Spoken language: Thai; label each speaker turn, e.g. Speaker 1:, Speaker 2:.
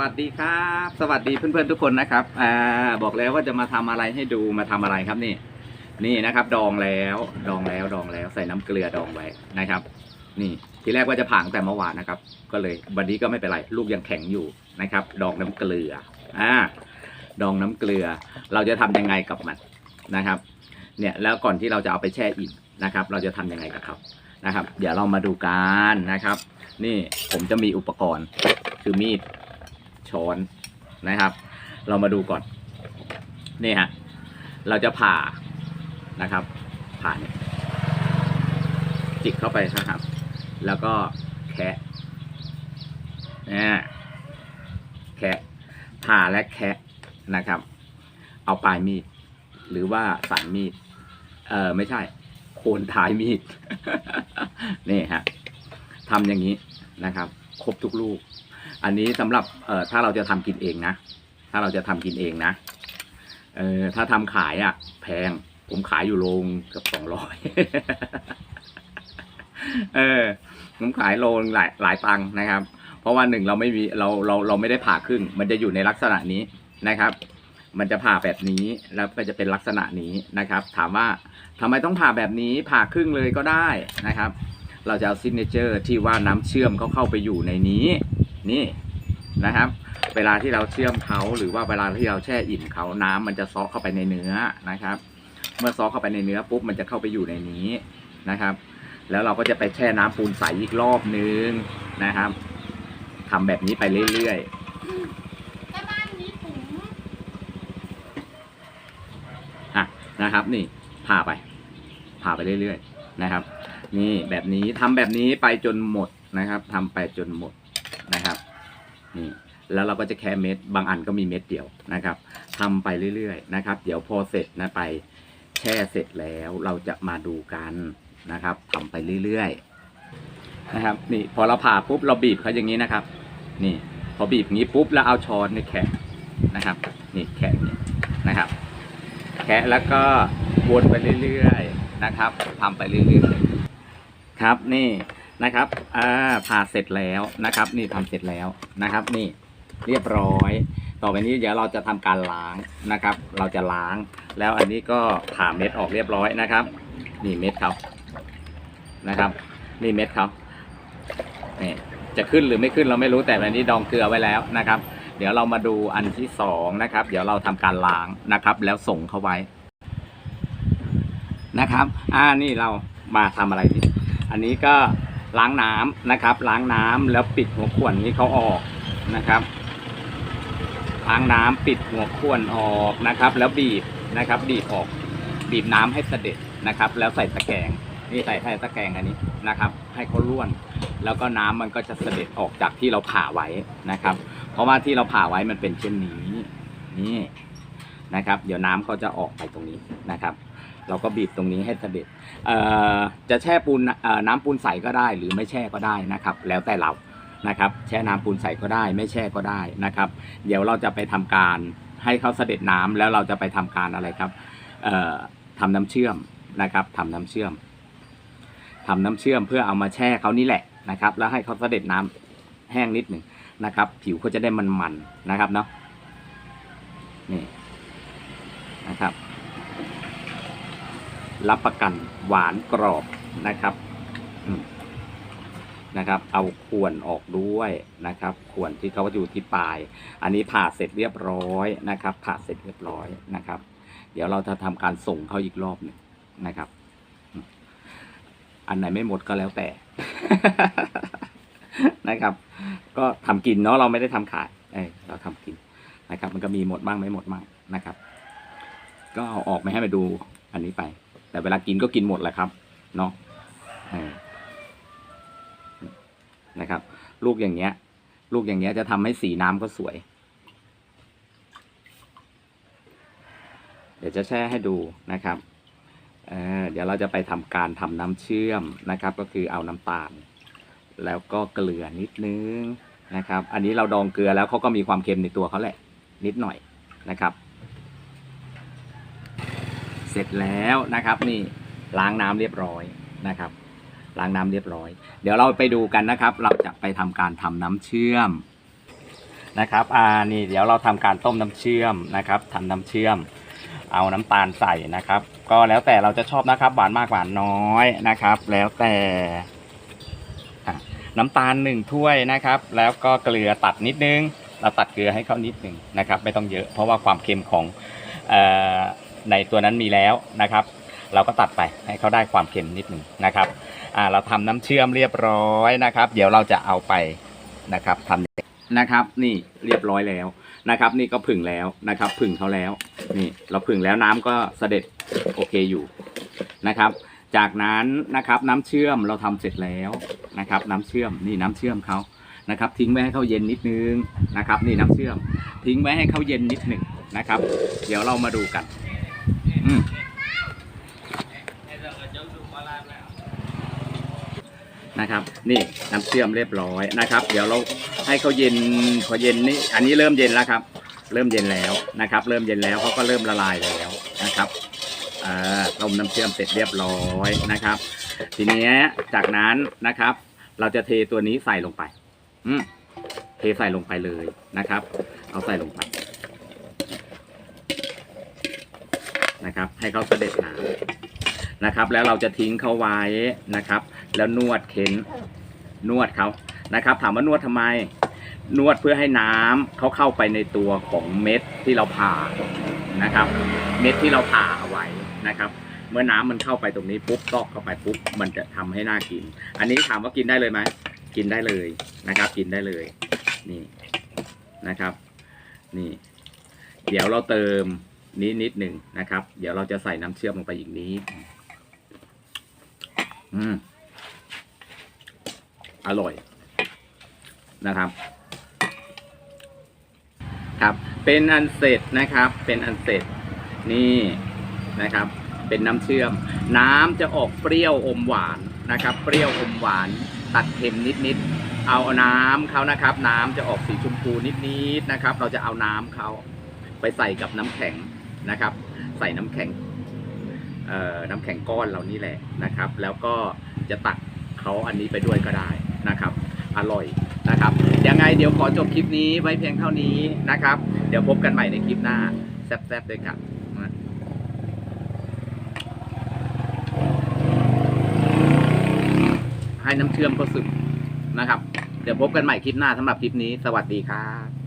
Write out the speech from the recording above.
Speaker 1: วัสดีครับ สวัสดีเพื่อนๆทุกคนนะครับอ่าบอกแล้วว่าจะมาทำอะไรให้ดูมาทำอะไรครับนี่ นี่นะครับ ดองแล้วดองแล้วดองแล้วใส่น้ำเกลือดองไว้นะครับ นี่ทีแรกว่าจะผ่างแต่เมื่อวานนะครับ ก็เลยวันนี้ก็ไม่เป็นไรลูกยังแข็งอยู่นะครับ ดองน้ำเกลืออ่าดองน้ำเกลือ เราจะทำยังไงกับมันนะครับ เนี่ยแล้วก่อนที่เราจะเอาไปแช่อิ่มนะครับ เราจะทำยังไงกับเขานะครับ เดี๋ยวเรามาดูกันนะครับ นี่ผมจะมีอุปกรณ์คือมีด ช้อนนะครับ เรามาดูก่อนนี่ฮะเราจะผ่านะครับ ผ่าเนี่ยจิกเข้าไปนะครับ แล้วก็แคะเนี่ยแคะผ่าและแคะนะครับ เอาปลายมีด หรือว่าสันมีด เออไม่ใช่ โคนท้ายมีด นี่ฮะทำอย่างนี้นะครับ ครบทุกลูก อันนี้สำหรับเอ่อถ้าเราจะทำกินเองนะ ถ้าเราจะทำกินเองนะเออถ้าทำขายอะ่ะ แพง ผมขายอยู่โรงกือบสองร้อยเออผมขายโลงหลายหลายตังค์นะครับ เพราะว่าหนึ่งเราไม่มีเราเราเราไม่ได้ผ่าครึ่ง มันจะอยู่ในลักษณะนี้นะครับ มันจะผ่าแบบนี้แล้วก็จะเป็นลักษณะนี้นะครับ ถามว่าทำไมต้องผ่าแบบนี้ผ่าครึ่งเลยก็ได้นะครับ เราจะเอาซิกเนเจอร์ที่ว่าน้ำเชื่อมเขาเข้าไปอยู่ในนี้นี่นะครับ เวลาที่เราเชื่อมเขาหรือว่าเวลาที่เราแช่อิ่มเขาน้ำมันจะซอกเข้าไปในเนื้อนะครับ เมื่อซอกเข้าไปในเนื้อปุ๊บมันจะเข้าไปอยู่ในนี้นะครับ แล้วเราก็จะไปแช่น้ำปูนใสอีกรอบนึงนะครับทำแบบนี้ไปเรื่อยๆ
Speaker 2: แต่บ้านนี้ถุง
Speaker 1: อะนะครับ นี่ผ่าไปผ่าไปเรื่อยๆนะครับ นี่แบบนี้ทำแบบนี้ไปจนหมดนะครับทำไปจนหมดนะครับนี่แล้วเราก็จะแค่เม็ดบางอันก็มีเม็ดเดียวนะครับทำไปเรื่อยๆนะครับ เดี๋ยวพอเสร็จนะไปแช่เสร็จแล้วเราจะมาดูกันนะครับทำไปเรื่อยๆนะครับ นี่พอเราผ่าปุ๊บเราบีบเขาอย่างนี้นะครับ นี่ พอบีบอย่างนี้ปุ๊บแล้วเอาช้อนนี่แคะนะครับ นี่แคะนี่นะครับแคะแล้วก็วนไปเรื่อยๆนะครับทำไปเรื่อยๆ ครับนี่นะครับอ่าผ่าเสร็จแล้วนะครับ นี่ทำเสร็จแล้วนะครับ นี่เรียบร้อย ต่อไปนี้เดี๋ยวเราจะทำการล้างนะครับ เราจะล้าง แล้วอันนี้ก็ผ่าเม็ดออกเรียบร้อยนะครับ นี่เม็ดเขานะครับ นี่เม็ดเขานี่จะขึ้นหรือไม่ขึ้นเราไม่รู้แต่อันนี้ดองเกลือไว้แล้วนะครับ เดี๋ยวเรามาดูอันที่สองนะครับ เดี๋ยวเราทำการล้างนะครับ แล้วส่งเข้าไว้นะครับ อ่านี่เรามาทำอะไรนี่ อันนี้ก็ล้างน้ำนะครับ ล้างน้ำแล้วปิดหัวขวดนี้เขาออกนะครับ ล้างน้ำปิดหัวขวดออกนะครับ แล้วบีบนะครับ บีบออก บีบน้ำให้เสด็จนะครับ แล้วใส่ตะแกรงนี่ใส่ใส่ตะแกรงอันนี้นะครับ ให้เขาล้วน แล้วก็น้ำมันก็จะเสด็จออกจากที่เราผ่าไว้นะครับ เพราะว่าที่เราผ่าไว้มันเป็นเช่นนี้นี่นะครับ เดี๋ยวน้ำเขาจะออกไปตรงนี้นะครับ เราก็บีบตรงนี้ให้เสด็จจะแช่ปูนน้ำปูนใสก็ได้ หรือไม่แช่ก็ได้นะครับ แล้วแต่เรานะครับ แช่น้ำปูนใสก็ได้ ไม่แช่ก็ได้นะครับ เดี๋ยวเราจะไปทำการให้เขาเสด็จน้ำแล้วเราจะไปทำการอะไรครับเอ่อทำน้ำเชื่อมนะครับทำน้ำเชื่อมทำน้ำเชื่อมเพื่อเอามาแช่เขานี่แหละนะครับ แล้วให้เขาเสด็จน้ำแห้งนิดหนึ่งนะครับ ผิวเขาจะได้มันๆนะครับเนาะนี่นะครับ รับประกันหวานกรอบนะครับนะครับ เอาขวนออกด้วยนะครับขวนที่เขาอยู่ที่ปลาย อันนี้ผ่าเสร็จเรียบร้อยนะครับ ผ่าเสร็จเรียบร้อยนะครับ เดี๋ยวเราจะทำการส่งเขาอีกรอบหนึ่งนะครับ อันไหนไม่หมดก็แล้วแต่นะครับ ก็ทำกินเนาะเราไม่ได้ทำขายเออเราทำกินนะครับ มันก็มีหมดบ้างไม่หมดบ้างนะครับ ก็เอาออกไม่ให้มาดูอันนี้ไป แต่เวลากินก็กินหมดแหละครับเนาะนะครับ ลูกอย่างเงี้ย ลูกอย่างเงี้ยจะทำให้สีน้ำก็สวย เดี๋ยวจะแช่ให้ดูนะครับเเดี๋ยวเราจะไปทำการทำน้ำเชื่อมนะครับ ก็คือเอาน้ำตาล แล้วก็เกลือนิดนึงนะครับ อันนี้เราดองเกลือแล้วเขาก็มีความเค็มในตัวเขาแหละ นิดหน่อยนะครับ เสร็จแล้วนะครับ นี่ล้างน้ำเรียบร้อยนะครับ ล้างน้ำเรียบร้อย เดี๋ยวเราไปดูกันนะครับ เราจะไปทำการทำน้ำเชื่อมนะครับอ่านี่เดี๋ยวเราทำการต้มน้ำเชื่อมนะครับทำน้ำเชื่อม เอาน้ำตาลใส่นะครับ ก็แล้วแต่เราจะชอบนะครับ หวานมากหวานน้อยนะครับ แล้วแต่น้ำตาลหนึ่งถ้วยนะครับ แล้วก็เกลือตัดนิดนึง เราตัดเกลือให้เขานิดนึงนะครับ ไม่ต้องเยอะเพราะว่าความเค็มของเออ ในตัวนั้นมีแล้วนะครับ เราก็ตัดไปให้เขาได้ความเค็มนิดหนึ่งนะครับอ่าเราทำน้ำเชื่อมเรียบร้อยนะครับ เดี๋ยวเราจะเอาไปนะครับทำนะครับนี่เรียบร้อยแล้วนะครับ นี่ก็ผึ่งแล้วนะครับ ผึ่งเขาแล้ว นี่เราผึ่งแล้วน้ำก็เสด็จโอเคอยู่นะครับ จากนั้นนะครับน้ำเชื่อมเราทำเสร็จแล้วนะครับ น้ำเชื่อมนี่น้ำเชื่อมเขานะครับ ทิ้งไว้ให้เขาเย็นนิดนึงนะครับ นี่น้ำเชื่อม ทิ้งไว้ให้เขาเย็นนิดหนึ่งนะครับ เดี๋ยวเรามาดูกัน นะครับ นี่น้ำเชื่อมเรียบร้อยนะครับ เดี๋ยวเราให้เขาเย็นพอเย็นนี่อันนี้เริ่มเย็นแล้วครับ เริ่มเย็นแล้วนะครับ เริ่มเย็นแล้วเขาก็เริ่มละลายแล้วนะครับต้มน้ำเชื่อมเสร็จเรียบร้อยนะครับ ทีนี้จากนั้นนะครับ เราจะเทตัวนี้ใส่ลงไป อืเทใส่ลงไปเลยนะครับ เอาใส่ลงไป นะครับ ให้เขาเสด็จน้ำนะครับ แล้วเราจะทิ้งเขาไว้นะครับ แล้วนวดเค้นนวดเขานะครับ ถามว่านวดทำไม นวดเพื่อให้น้ำเขาเข้าไปในตัวของเม็ดที่เราผ่านะครับ เม็ดที่เราผ่าเอาไว้นะครับ เมื่อน้ำมันเข้าไปตรงนี้ปุ๊บตอกเข้าไปปุ๊บมันจะทำให้น่ากิน อันนี้ถามว่ากินได้เลยไหมกินได้เลยนะครับ กินได้เลยนี่นะครับ นี่ เดี๋ยวเราเติม นี้นิดหนึ่งนะครับ เดี๋ยวเราจะใส่น้ำเชื่อมลงไปอีกนิดอืม อร่อยนะครับ ครับ เป็นอันเสร็จนะครับ เป็นอันเสร็จนี่นะครับ เป็นน้ำเชื่อม น้ำจะออกเปรี้ยวอมหวานนะครับ เปรี้ยวอมหวาน ตัดเค็มนิดๆเอาน้ำเขานะครับ น้ำจะออกสีชมพูนิดๆนะครับ เราจะเอาน้ำเขาไปใส่กับน้ำแข็ง นะครับ ใส่น้ำแข็งน้ำแข็งก้อนเรานี่แหละนะครับ แล้วก็จะตักเขาอันนี้ไปด้วยก็ได้นะครับ อร่อยนะครับยังไงเดี๋ยวขอจบคลิปนี้ไว้เพียงเท่านี้นะครับ เดี๋ยวพบกันใหม่ในคลิปหน้าแซ่บๆด้วยครับให้น้ำเชื่อมเขาสึกนะครับ เดี๋ยวพบกันใหม่คลิปหน้าสำหรับคลิปนี้ สวัสดีครับ